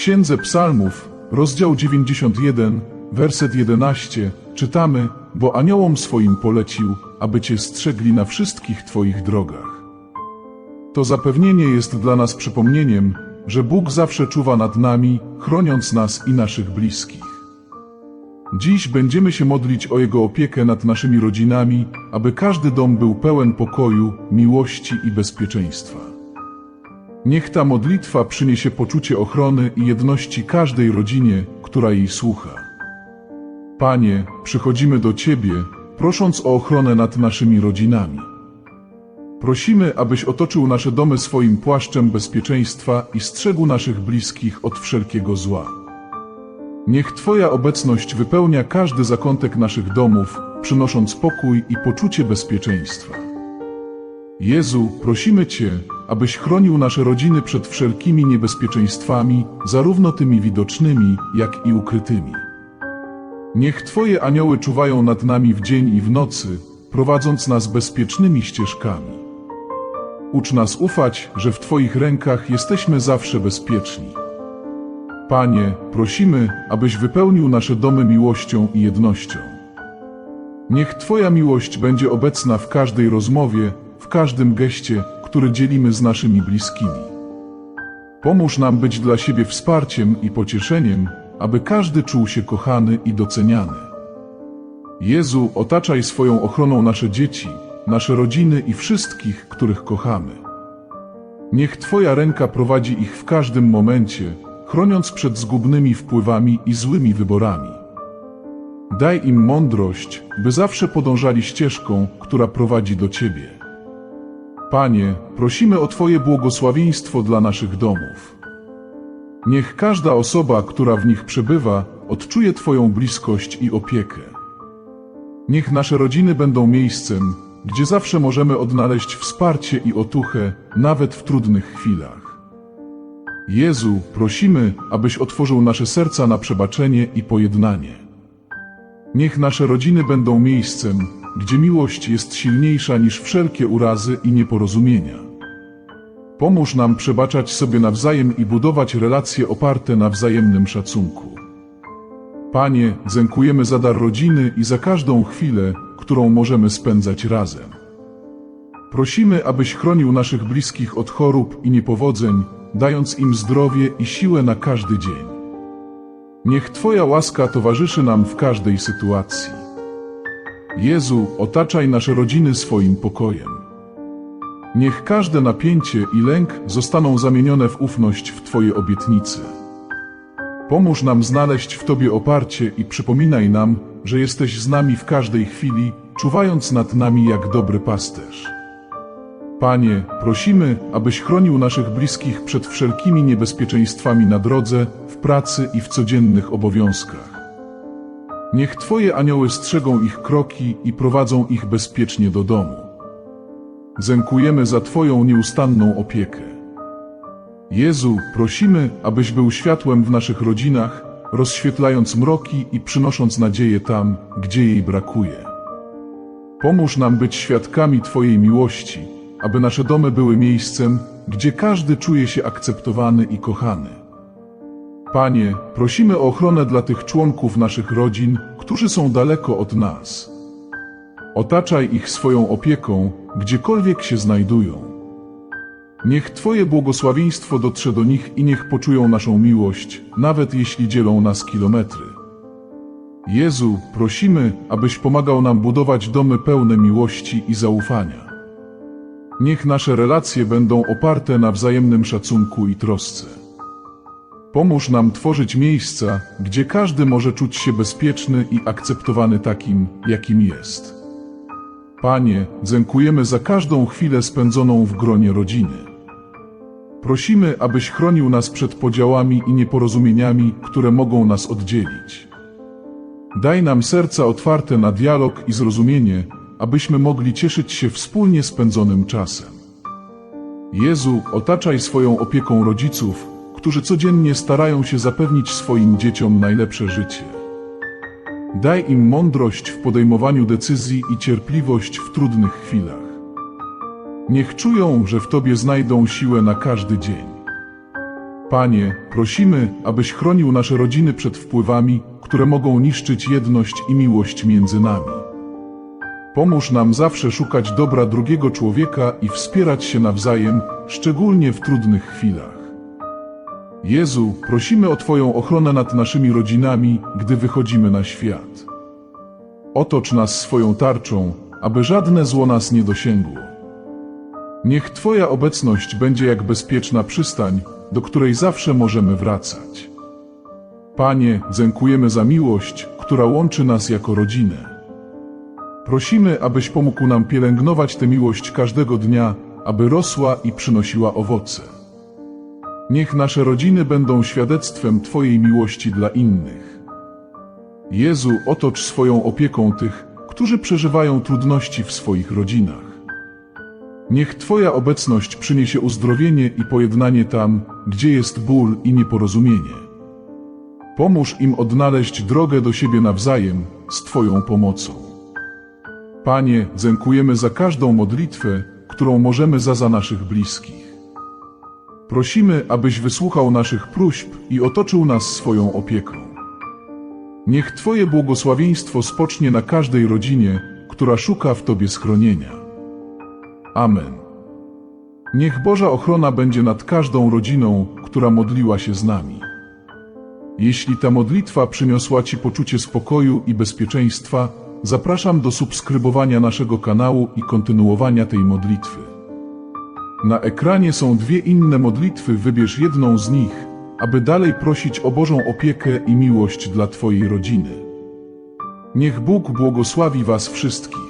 Księdze Psalmów, rozdział 91, werset 11, czytamy, bo aniołom swoim polecił, aby Cię strzegli na wszystkich Twoich drogach. To zapewnienie jest dla nas przypomnieniem, że Bóg zawsze czuwa nad nami, chroniąc nas i naszych bliskich. Dziś będziemy się modlić o Jego opiekę nad naszymi rodzinami, aby każdy dom był pełen pokoju, miłości i bezpieczeństwa. Niech ta modlitwa przyniesie poczucie ochrony i jedności każdej rodzinie, która jej słucha. Panie, przychodzimy do Ciebie, prosząc o ochronę nad naszymi rodzinami. Prosimy, abyś otoczył nasze domy swoim płaszczem bezpieczeństwa i strzegł naszych bliskich od wszelkiego zła. Niech Twoja obecność wypełnia każdy zakątek naszych domów, przynosząc pokój i poczucie bezpieczeństwa. Jezu, prosimy Cię, abyś chronił nasze rodziny przed wszelkimi niebezpieczeństwami, zarówno tymi widocznymi, jak i ukrytymi. Niech Twoje anioły czuwają nad nami w dzień i w nocy, prowadząc nas bezpiecznymi ścieżkami. Ucz nas ufać, że w Twoich rękach jesteśmy zawsze bezpieczni. Panie, prosimy, abyś wypełnił nasze domy miłością i jednością. Niech Twoja miłość będzie obecna w każdej rozmowie, w każdym geście, który dzielimy z naszymi bliskimi. Pomóż nam być dla siebie wsparciem i pocieszeniem, aby każdy czuł się kochany i doceniany. Jezu, otaczaj swoją ochroną nasze dzieci, nasze rodziny i wszystkich, których kochamy. Niech Twoja ręka prowadzi ich w każdym momencie, chroniąc przed zgubnymi wpływami i złymi wyborami. Daj im mądrość, by zawsze podążali ścieżką, która prowadzi do Ciebie. Panie, prosimy o Twoje błogosławieństwo dla naszych domów. Niech każda osoba, która w nich przebywa, odczuje Twoją bliskość i opiekę. Niech nasze rodziny będą miejscem, gdzie zawsze możemy odnaleźć wsparcie i otuchę, nawet w trudnych chwilach. Jezu, prosimy, abyś otworzył nasze serca na przebaczenie i pojednanie. Niech nasze rodziny będą miejscem, gdzie miłość jest silniejsza niż wszelkie urazy i nieporozumienia. Pomóż nam przebaczać sobie nawzajem i budować relacje oparte na wzajemnym szacunku. Panie, dziękujemy za dar rodziny i za każdą chwilę, którą możemy spędzać razem. Prosimy, abyś chronił naszych bliskich od chorób i niepowodzeń, dając im zdrowie i siłę na każdy dzień. Niech Twoja łaska towarzyszy nam w każdej sytuacji. Jezu, otaczaj nasze rodziny swoim pokojem. Niech każde napięcie i lęk zostaną zamienione w ufność w Twoje obietnice. Pomóż nam znaleźć w Tobie oparcie i przypominaj nam, że jesteś z nami w każdej chwili, czuwając nad nami jak dobry pasterz. Panie, prosimy, abyś chronił naszych bliskich przed wszelkimi niebezpieczeństwami na drodze, w pracy i w codziennych obowiązkach. Niech Twoje anioły strzegą ich kroki i prowadzą ich bezpiecznie do domu. Dziękujemy za Twoją nieustanną opiekę. Jezu, prosimy, abyś był światłem w naszych rodzinach, rozświetlając mroki i przynosząc nadzieję tam, gdzie jej brakuje. Pomóż nam być świadkami Twojej miłości, aby nasze domy były miejscem, gdzie każdy czuje się akceptowany i kochany. Panie, prosimy o ochronę dla tych członków naszych rodzin, którzy są daleko od nas. Otaczaj ich swoją opieką, gdziekolwiek się znajdują. Niech Twoje błogosławieństwo dotrze do nich i niech poczują naszą miłość, nawet jeśli dzielą nas kilometry. Jezu, prosimy, abyś pomagał nam budować domy pełne miłości i zaufania. Niech nasze relacje będą oparte na wzajemnym szacunku i trosce. Pomóż nam tworzyć miejsca, gdzie każdy może czuć się bezpieczny i akceptowany takim, jakim jest. Panie, dziękujemy za każdą chwilę spędzoną w gronie rodziny. Prosimy, abyś chronił nas przed podziałami i nieporozumieniami, które mogą nas oddzielić. Daj nam serca otwarte na dialog i zrozumienie, abyśmy mogli cieszyć się wspólnie spędzonym czasem. Jezu, otaczaj swoją opieką rodziców, którzy codziennie starają się zapewnić swoim dzieciom najlepsze życie. Daj im mądrość w podejmowaniu decyzji i cierpliwość w trudnych chwilach. Niech czują, że w Tobie znajdą siłę na każdy dzień. Panie, prosimy, abyś chronił nasze rodziny przed wpływami, które mogą niszczyć jedność i miłość między nami. Pomóż nam zawsze szukać dobra drugiego człowieka i wspierać się nawzajem, szczególnie w trudnych chwilach. Jezu, prosimy o Twoją ochronę nad naszymi rodzinami, gdy wychodzimy na świat. Otocz nas swoją tarczą, aby żadne zło nas nie dosięgło. Niech Twoja obecność będzie jak bezpieczna przystań, do której zawsze możemy wracać. Panie, dziękujemy za miłość, która łączy nas jako rodzinę. Prosimy, abyś pomógł nam pielęgnować tę miłość każdego dnia, aby rosła i przynosiła owoce. Niech nasze rodziny będą świadectwem Twojej miłości dla innych. Jezu, otocz swoją opieką tych, którzy przeżywają trudności w swoich rodzinach. Niech Twoja obecność przyniesie uzdrowienie i pojednanie tam, gdzie jest ból i nieporozumienie. Pomóż im odnaleźć drogę do siebie nawzajem z Twoją pomocą. Panie, dziękujemy za każdą modlitwę, którą możemy za za naszych bliskich. Prosimy, abyś wysłuchał naszych próśb i otoczył nas swoją opieką. Niech Twoje błogosławieństwo spocznie na każdej rodzinie, która szuka w Tobie schronienia. Amen. Niech Boża ochrona będzie nad każdą rodziną, która modliła się z nami. Jeśli ta modlitwa przyniosła Ci poczucie spokoju i bezpieczeństwa, zapraszam do subskrybowania naszego kanału i kontynuowania tej modlitwy. Na ekranie są dwie inne modlitwy, wybierz jedną z nich, aby dalej prosić o Bożą opiekę i miłość dla Twojej rodziny. Niech Bóg błogosławi Was wszystkich.